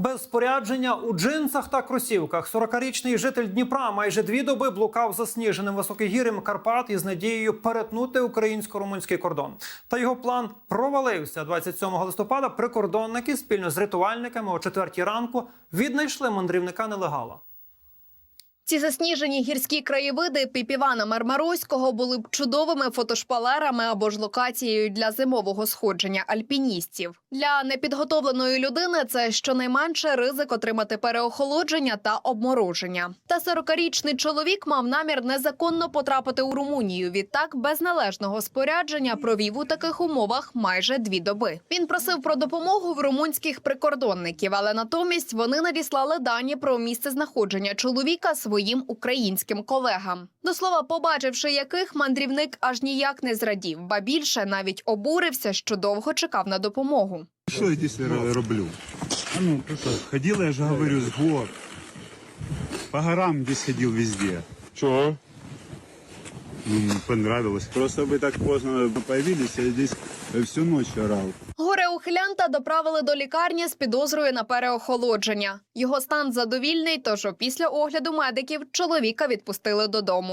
Без спорядження у джинсах та кросівках 40-річний житель Дніпра майже дві доби блукав засніженим високогір'ям Карпат із надією перетнути українсько-румунський кордон. Та його план провалився 27 листопада. Прикордонники спільно з рятувальниками о четвертій ранку віднайшли мандрівника нелегала. Ці засніжені гірські краєвиди Піпівана Мармаруського були б чудовими фотошпалерами або ж локацією для зимового сходження альпіністів. Для непідготовленої людини це щонайменше ризик отримати переохолодження та обмороження. Та 40-річний чоловік мав намір незаконно потрапити у Румунію. Відтак без належного спорядження провів у таких умовах майже дві доби. Він просив про допомогу в румунських прикордонників, але натомість вони надіслали дані про місце знаходження чоловіка своїм українським колегам. До слова, побачивши яких мандрівник аж ніяк не зрадів, ба більше навіть обурився, що довго чекав на допомогу. Що я здесь роблю? А ну, ходила, ходил, я ж говорю, з гор. По горам десь ходив везде. Чого? Понравилось. Просто вы так поздно появились, я здесь всю ночь орал. Горе ухилянта доправили до лікарні з підозрою на переохолодження. Його стан задовільний, тож після огляду медиків чоловіка відпустили додому.